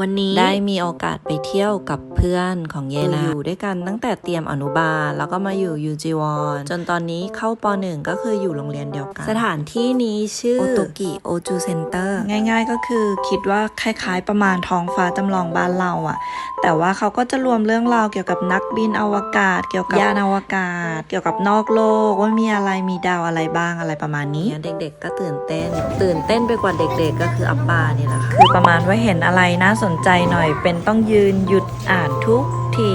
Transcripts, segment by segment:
วันนี้ได้มีโอกาสไปเที่ยวกับเพื่อนของเยนาอยู่ด้วยกันตั้งแต่เตรียมอนุบาล แล้วก็มาอยู่ยูจีวอนจนตอนนี้เข้าปหนึ่งก็คืออยู่โรงเรียนเดียวกัน สถานที่นี้ชื่อโอโตกิโอจูเซ็นเตอร์ง่ายๆก็คือคิดว่าคล้ายๆประมาณท้องฟ้าจำลองบ้านเราอะแต่ว่าเขาก็จะรวมเรื่องราวเกี่ยวกับนักบินอวกาศ เกี่ยวกับยานอวกาศ เกี่ยวกับนอกโลกว่ามีอะไรมีดาวอะไรบ้างอะไรประมาณนี้เด็ก ๆ ก็ตื่นเต้น ตื่นเต้นไปกว่าเด็ก ๆ ก็คืออัปปานี่แหละค่ะคือประมาณว่าเห็นอะไรน่าสสนใจหน่อยเป็นต้องยืนหยุดอ่านทุกที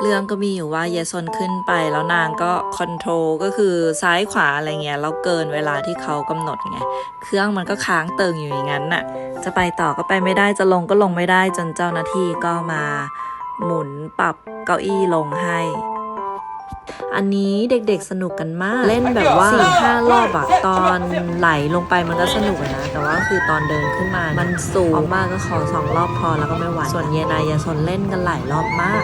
เรื่องก็มีอยู่ว่าเยซนขึ้นไปแล้วนางก็คอนโทรลก็คือซ้ายขวาอะไรเงี้ยแล้วเกินเวลาที่เขากำหนดไงเครื่องมันก็ค้างเติงอยู่อย่างนั้นน่ะ จะไปต่อก็ไปไม่ได้จะลงก็ลงไม่ได้จนเจ้าหน้าที่ก็มาหมุนปรับเก้าอี้ลงให้ อันนี้เด็กๆสนุกกันมาก เล่นแบบว่าสี่ห้ารอบอะตอนไหลลงไปมันก็สนุกอะนะ แต่ว่าคือตอนเดินขึ้นมามันสูงออกมากก็ขอสองรอบพอแล้วก็ไม่ไหวส่วนเยนายาสนเล่นกันหลายรอบมาก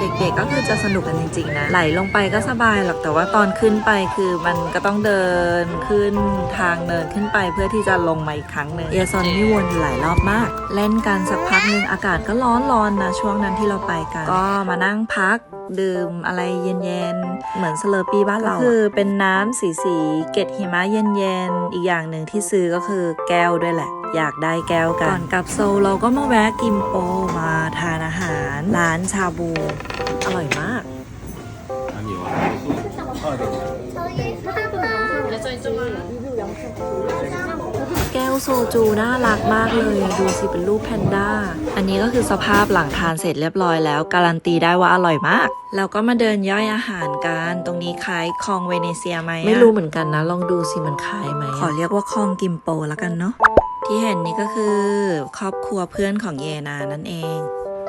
เด็กๆก็คือจะสนุกกันจริงๆนะไหลลงไปก็สบายหรอกแต่ว่าตอนขึ้นไปคือมันก็ต้องเดินขึ้นทางเดินขึ้นไปเพื่อที่จะลงมาอีกครั้งหนึ่งเยซอนนี่วนอยู่หลายรอบมาก เล่นกันสักพักหนึ่งอากาศก็ร้อนๆนะช่วงนั้นที่เราไปกัน ก็มานั่งพักดื่มอะไรเย็นๆ เหมือนสเลอร์ปี้บ้านเรา คือเป็นน้ำสีสีๆเกล็ดหิมะเย็นๆ อีกอย่างหนึ่งที่ซื้อก็คือแก้วด้วยแหละ อยากได้แก้วกัน ก่อนกลับโซลเราก็มาแวะกิมโปมาทานอาหาร ร้านชาบู อร่อยมากแก้วโซจูน่ารักมากเลยดูสิเป็นรูปแพนด้า อันนี้ก็คือสภาพหลังทานเสร็จเรียบร้อยแล้ว การันตีได้ว่าอร่อยมาก แล้วก็มาเดินย่อยอาหารกัน ตรงนี้ขายคองเวเนเซียไหมไม่รู้เหมือนกันนะ ลองดูสิมันขายไหม ขอเรียกว่าคองกิมโปแล้วกันเนาะที่เห็นนี่ก็คือครอบครัวเพื่อนของเยนานั่นเอง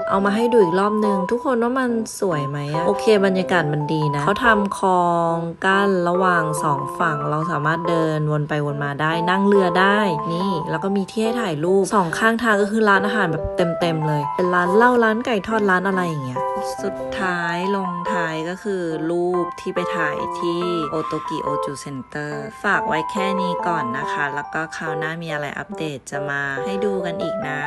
เอามาให้ดูอีกรอบนึง ทุกคนว่ามันสวยไหมอะโอเค บรรยากาศมันดีนะ เขาทำคลองกั้นระหว่างสองฝั่ง เราสามารถเดินวนไปวนมาได้นั่งเรือได้นี่ แล้วก็มีที่ให้ถ่ายรูปสองข้างทางก็คือร้านอาหารแบบเต็มๆเลย เป็นร้านเหล้าร้านไก่ทอดร้านอะไรอย่างเงี้ยสุดท้ายลงท้ายก็คือรูปที่ไปถ่ายที่โอโตกิโอจูเซ็นเตอร์ฝากไว้แค่นี้ก่อนนะคะ แล้วก็คราวหน้ามีอะไรอัปเดตจะมาให้ดูกันอีกนะ